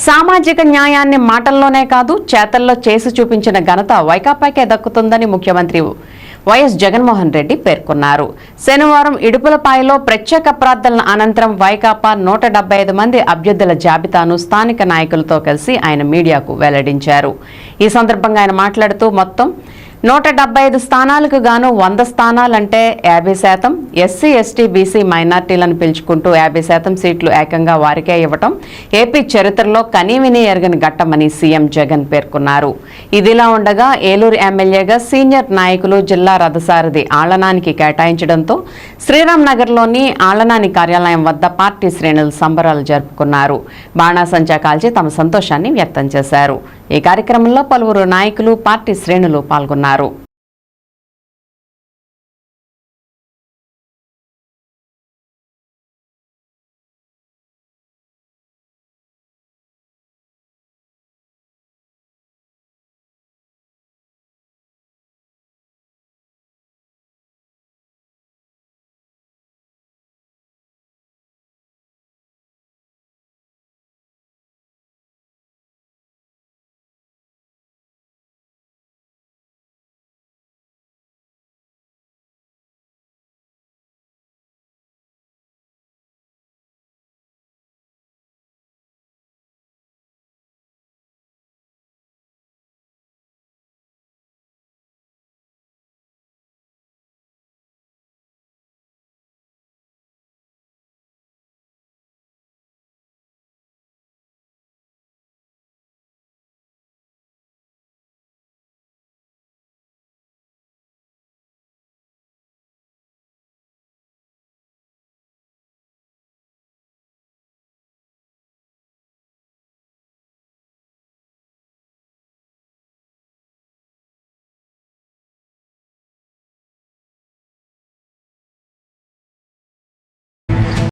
సామాజిక న్యాయాన్ని మాటల్లోనే కాదు చేతల్లో చేసి చూపించిన ఘనత వైకాపాకే దక్కుతుందని ముఖ్యమంత్రి వైఎస్ జగన్మోహన్ రెడ్డి పేర్కొన్నారు. శనివారం ఇడుపులపాయలో ప్రత్యేక ప్రార్థనల అనంతరం వైకాపా నూట ఐదు మంది అభ్యర్థుల జాబితాను స్థానిక నాయకులతో కలిసి ఆయన మీడియాకు వెల్లడించారు. ఈ సందర్భంగా ఆయన మాట్లాడుతూ మొత్తం నూట డెబ్బై ఐదు స్థానాలకు గాను వంద స్థానాలంటే యాభై శాతం. ఎస్సీ ఎస్టీ బీసీ మైనార్టీలను పిలుచుకుంటూ యాభై శాతం సీట్లు ఏకంగా వారికే ఇవ్వటం. ఏపీ చరిత్రలో కనీవిని ఎరగని ఘట్టమని సీఎం జగన్ పేర్కొన్నారు. ఇదిలా ఉండగా ఏలూరు ఎమ్మెల్యేగా సీనియర్ నాయకులు జిల్లా రథసారథి ఆళనానికి కేటాయించడంతో శ్రీరామ్ నగర్లోని ఆళ్ళనాని కార్యాలయం వద్ద పార్టీ శ్రేణులు సంబరాలు జరుపుకున్నారు. బాణాసంచా కాల్చి తమ సంతోషాన్ని వ్యక్తం చేశారు. ఈ కార్యక్రమంలో పలువురు నాయకులు పార్టీ శ్రేణులు పాల్గొన్నారు.